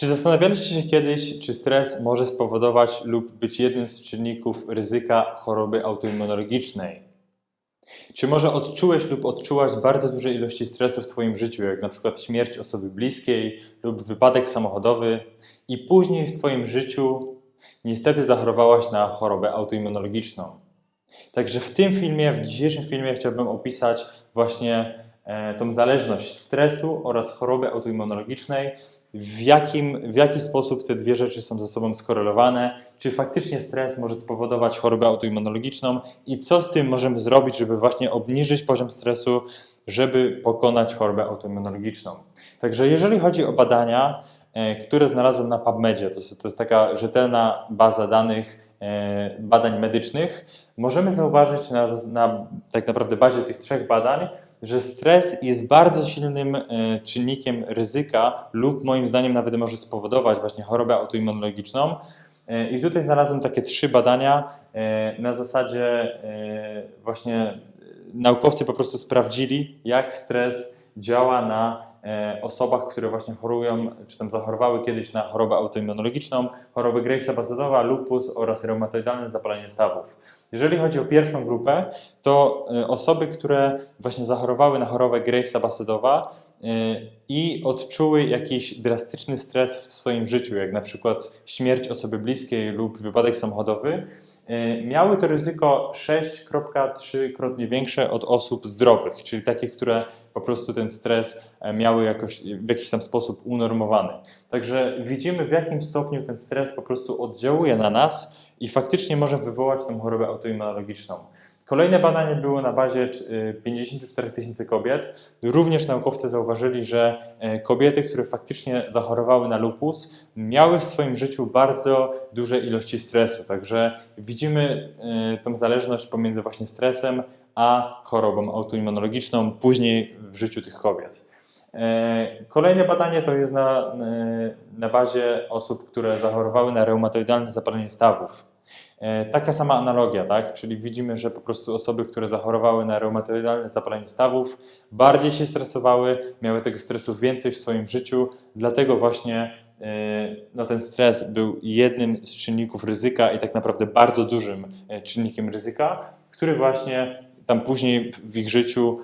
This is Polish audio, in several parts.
Czy zastanawialiście się kiedyś, czy stres może spowodować lub być jednym z czynników ryzyka choroby autoimmunologicznej? Czy może odczułeś lub odczułaś bardzo duże ilości stresu w Twoim życiu, jak na przykład śmierć osoby bliskiej lub wypadek samochodowy, i później w Twoim życiu niestety zachorowałaś na chorobę autoimmunologiczną? Także w tym filmie, w dzisiejszym filmie chciałbym opisać właśnie e, tą zależność stresu oraz choroby autoimmunologicznej, w, jakim, w jaki sposób te dwie rzeczy są ze sobą skorelowane, czy faktycznie stres może spowodować chorobę autoimmunologiczną i co z tym możemy zrobić, żeby właśnie obniżyć poziom stresu, żeby pokonać chorobę autoimmunologiczną. Także jeżeli chodzi o badania, e, które znalazłem na PubMedzie, to, to jest taka rzetelna baza danych e, badań medycznych, możemy zauważyć na, na tak naprawdę bazie tych trzech badań, że stres jest bardzo silnym e, czynnikiem ryzyka lub moim zdaniem nawet może spowodować właśnie chorobę autoimmunologiczną. E, I tutaj znalazłem takie trzy badania e, na zasadzie właśnie naukowcy po prostu sprawdzili, jak stres działa na osobach, które właśnie chorują, czy tam zachorowały kiedyś na chorobę autoimmunologiczną, chorobę Gravesa basedowa, lupus oraz reumatoidalne zapalenie stawów. Jeżeli chodzi o pierwszą grupę, to e, osoby, które właśnie zachorowały na chorobę Gravesa basedowa e, i odczuły jakiś drastyczny stres w swoim życiu, jak na przykład śmierć osoby bliskiej lub wypadek samochodowy, e, miały to ryzyko 6,3-krotnie większe od osób zdrowych, czyli takich, które po prostu ten stres e, miały jakoś, w jakiś tam sposób unormowany. Także widzimy, w jakim stopniu ten stres po prostu oddziałuje na nas i faktycznie może wywołać tą chorobę autoimmunologiczną. Kolejne badanie było na bazie y, 54 tysięcy kobiet. Również naukowcy zauważyli, że e, kobiety, które faktycznie zachorowały na lupus, miały w swoim życiu bardzo duże ilości stresu. Także widzimy e, tą zależność pomiędzy właśnie stresem a chorobą autoimmunologiczną później w życiu tych kobiet. E, Kolejne badanie to jest na, na bazie osób, które zachorowały na reumatoidalne zapalenie stawów. E, Taka sama analogia, tak? Czyli widzimy, że po prostu osoby, które zachorowały na reumatoidalne zapalenie stawów, bardziej się stresowały, miały tego stresu więcej w swoim życiu, dlatego właśnie e, no, ten stres był jednym z czynników ryzyka i tak naprawdę bardzo dużym e, czynnikiem ryzyka, który właśnie tam później w- ich życiu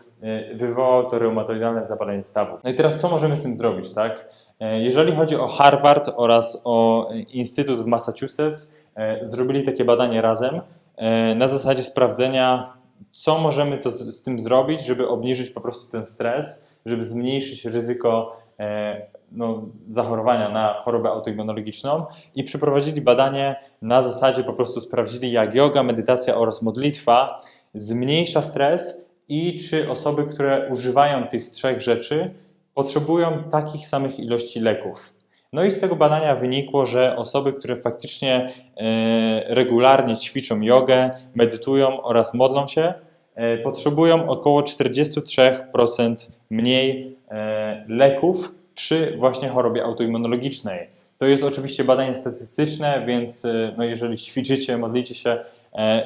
wywołał to reumatoidalne zapalenie stawów. No i teraz co możemy z tym zrobić, tak? Jeżeli chodzi o Harvard oraz o Instytut w Massachusetts, zrobili takie badanie razem e, na zasadzie sprawdzenia, co możemy to z, z tym zrobić, żeby obniżyć po prostu ten stres, żeby zmniejszyć ryzyko e, no, zachorowania na chorobę autoimmunologiczną i przeprowadzili badanie na zasadzie po prostu sprawdzili, jak yoga, medytacja oraz modlitwa zmniejsza stres i czy osoby, które używają tych trzech rzeczy, potrzebują takich samych ilości leków. No i z tego badania wynikło, że osoby, które faktycznie e, regularnie ćwiczą jogę, medytują oraz modlą się, e, potrzebują około 43% mniej e, leków przy właśnie chorobie autoimmunologicznej. To jest oczywiście badanie statystyczne, więc no jeżeli ćwiczycie, modlicie się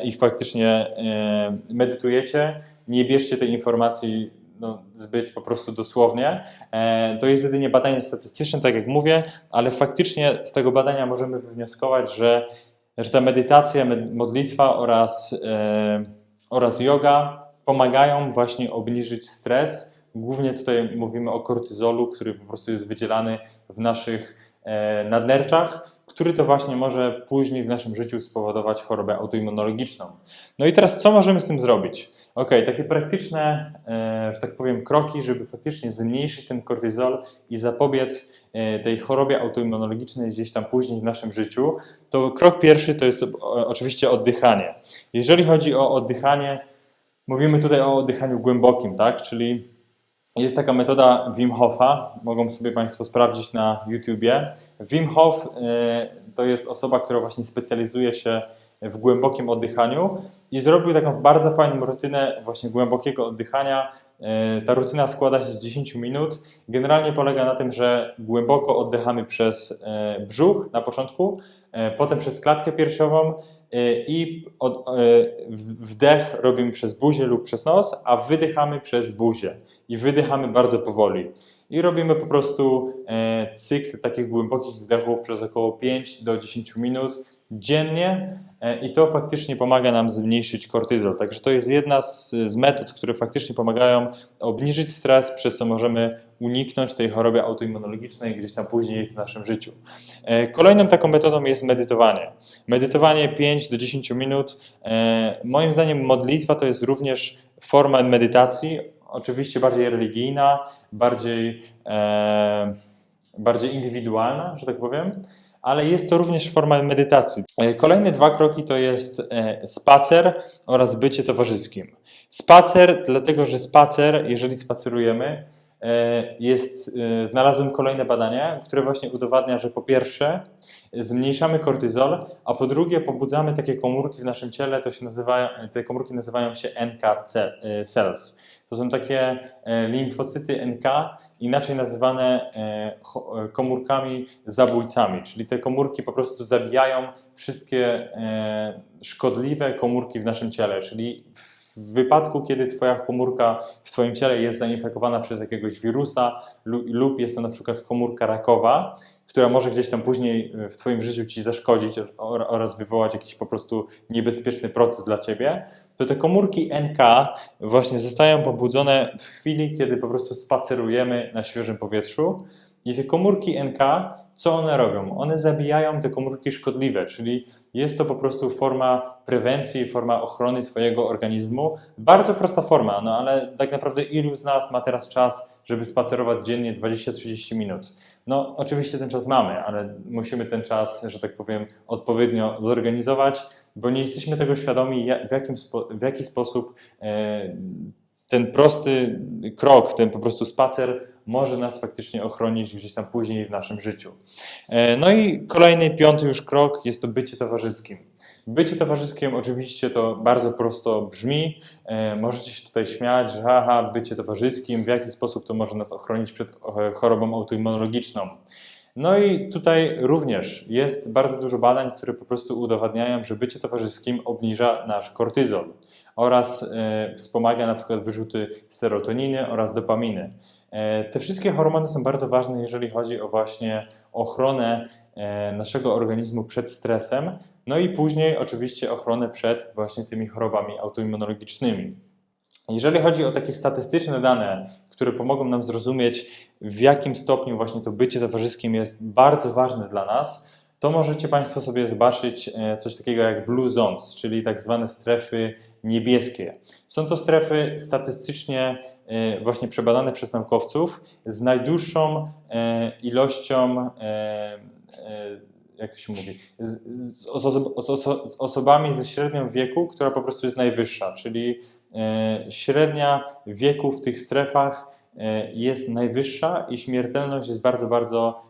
i faktycznie medytujecie, nie bierzcie tej informacji no, zbyt po prostu dosłownie. E, To jest jedynie badanie statystyczne, tak jak mówię, ale faktycznie z tego badania możemy wywnioskować, że, że ta medytacja, med- modlitwa oraz, e, oraz yoga pomagają właśnie obniżyć stres. Głównie tutaj mówimy o kortyzolu, który po prostu jest wydzielany w naszych e, nadnerczach, który to właśnie może później w naszym życiu spowodować chorobę autoimmunologiczną. No i teraz co możemy z tym zrobić? Ok, takie praktyczne, e, że tak powiem, kroki, żeby faktycznie zmniejszyć ten kortyzol i zapobiec e, tej chorobie autoimmunologicznej gdzieś tam później w naszym życiu, to krok pierwszy to jest o, oczywiście oddychanie. Jeżeli chodzi o oddychanie, mówimy tutaj o oddychaniu głębokim, tak? Czyli jest taka metoda Wim Hofa, mogą sobie Państwo sprawdzić na YouTubie. Wim Hof e, to jest osoba, która właśnie specjalizuje się w głębokim oddychaniu i zrobił taką bardzo fajną rutynę właśnie głębokiego oddychania. E, Ta rutyna składa się z 10 minut. Generalnie polega na tym, że głęboko oddychamy przez e, brzuch na początku, e, potem przez klatkę piersiową i wdech robimy przez buzię lub przez nos, a wydychamy przez buzię i wydychamy bardzo powoli. I robimy po prostu cykl takich głębokich wdechów przez około 5 do 10 minut dziennie e, i to faktycznie pomaga nam zmniejszyć kortyzol. Także to jest jedna z, z metod, które faktycznie pomagają obniżyć stres, przez co możemy uniknąć tej choroby autoimmunologicznej gdzieś tam później w naszym życiu. E, Kolejną taką metodą jest medytowanie. Medytowanie 5 do 10 minut. E, Moim zdaniem modlitwa to jest również forma medytacji, oczywiście bardziej religijna, bardziej, bardziej indywidualna, że tak powiem, ale jest to również forma medytacji. E, Kolejne dwa kroki to jest e, spacer oraz bycie towarzyskim. Spacer, dlatego że spacer, jeżeli spacerujemy, e, jest, znalazłem kolejne badania, które właśnie udowadnia, że po pierwsze zmniejszamy kortyzol, a po drugie pobudzamy takie komórki w naszym ciele, to się nazywa, te komórki nazywają się NK ce- cells. To są takie e, limfocyty NK, inaczej nazywane e, e, komórkami zabójcami, czyli te komórki po prostu zabijają wszystkie szkodliwe komórki w naszym ciele, czyli w wypadku, kiedy Twoja komórka w Twoim ciele jest zainfekowana przez jakiegoś wirusa lu- lub jest to na przykład komórka rakowa, która może gdzieś tam później w Twoim życiu Ci zaszkodzić or- oraz wywołać jakiś po prostu niebezpieczny proces dla Ciebie, to te komórki NK właśnie zostają pobudzone w chwili, kiedy po prostu spacerujemy na świeżym powietrzu. I te komórki NK, co one robią? One zabijają te komórki szkodliwe, czyli jest to po prostu forma prewencji, forma ochrony Twojego organizmu. Bardzo prosta forma, no ale tak naprawdę ilu z nas ma teraz czas, żeby spacerować dziennie 20-30 minut? No, oczywiście ten czas mamy, ale musimy ten czas, że tak powiem, odpowiednio zorganizować, bo nie jesteśmy tego świadomi, w, jakim w jaki sposób e, ten prosty krok, ten po prostu spacer może nas faktycznie ochronić gdzieś tam później w naszym życiu. E, No i kolejny, piąty już krok jest to bycie towarzyskim. Bycie towarzyskiem oczywiście to bardzo prosto brzmi. E, Możecie się tutaj śmiać, że haha, bycie towarzyskim, w jaki sposób to może nas ochronić przed e, chorobą autoimmunologiczną. No i tutaj również jest bardzo dużo badań, które po prostu udowadniają, że bycie towarzyskim obniża nasz kortyzol oraz wspomaga na przykład wyrzuty serotoniny oraz dopaminy. E, te wszystkie hormony są bardzo ważne, jeżeli chodzi o właśnie ochronę e, naszego organizmu przed stresem, no i później oczywiście ochronę przed właśnie tymi chorobami autoimmunologicznymi. Jeżeli chodzi o takie statystyczne dane, które pomogą nam zrozumieć, w jakim stopniu właśnie to bycie towarzyskim jest bardzo ważne dla nas, to możecie Państwo sobie zobaczyć e, coś takiego jak Blue Zones, czyli tak zwane strefy niebieskie. Są to strefy statystycznie e, właśnie przebadane przez naukowców z najdłuższą e, ilością, jak to się mówi, z, z, oso- z, oso- z osobami ze średnią wieku, która po prostu jest najwyższa, czyli średnia wieku w tych strefach jest najwyższa i śmiertelność jest bardzo, bardzo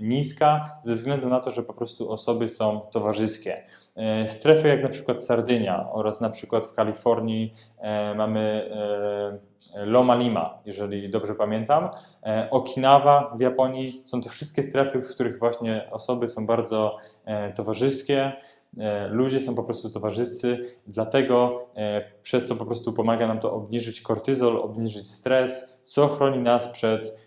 niska ze względu na to, że po prostu osoby są towarzyskie. E, Strefy jak na przykład Sardynia oraz na przykład w Kalifornii e, mamy e, Loma Lima, jeżeli dobrze pamiętam. E, Okinawa w Japonii są to wszystkie strefy, w których właśnie osoby są bardzo e, towarzyskie. E, Ludzie są po prostu towarzyscy, dlatego e, przez co po prostu pomaga nam to obniżyć kortyzol, obniżyć stres, co chroni nas przed, e,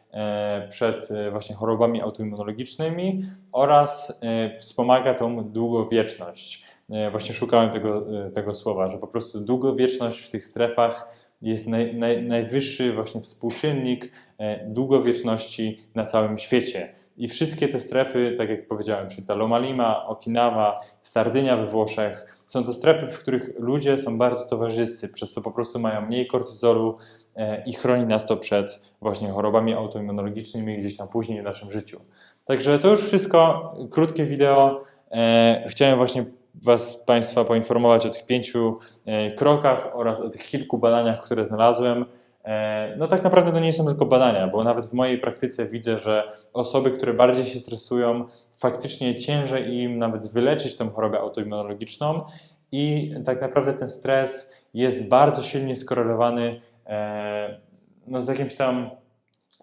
przed e, właśnie chorobami autoimmunologicznymi oraz e, wspomaga tą długowieczność. E, Właśnie szukałem tego, e, tego słowa, że po prostu długowieczność w tych strefach jest naj, naj, najwyższy właśnie współczynnik e, długowieczności na całym świecie. I wszystkie te strefy, tak jak powiedziałem, czyli ta Loma Lima, Okinawa, Sardynia we Włoszech, są to strefy, w których ludzie są bardzo towarzyscy, przez co po prostu mają mniej kortyzolu e, i chroni nas to przed właśnie chorobami autoimmunologicznymi gdzieś tam później w naszym życiu. Także to już wszystko, krótkie wideo. E, Chciałem właśnie Was, Państwa poinformować o tych pięciu e, krokach oraz o tych kilku badaniach, które znalazłem. E, No tak naprawdę to nie są tylko badania, bo nawet w mojej praktyce widzę, że osoby, które bardziej się stresują, faktycznie ciężej im nawet wyleczyć tą chorobę autoimmunologiczną i tak naprawdę ten stres jest bardzo silnie skorelowany e, no, z jakimś tam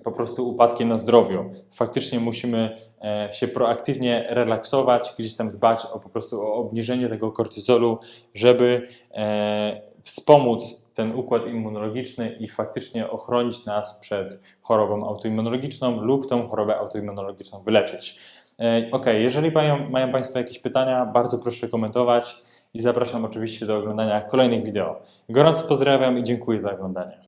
po prostu upadkiem na zdrowiu. Faktycznie musimy e, się proaktywnie relaksować, gdzieś tam dbać o po prostu o obniżenie tego kortyzolu, żeby e, wspomóc ten układ immunologiczny i faktycznie ochronić nas przed chorobą autoimmunologiczną lub tą chorobę autoimmunologiczną wyleczyć. E, Ok, jeżeli mają, mają Państwo jakieś pytania, bardzo proszę komentować i zapraszam oczywiście do oglądania kolejnych wideo. Gorąco pozdrawiam i dziękuję za oglądanie.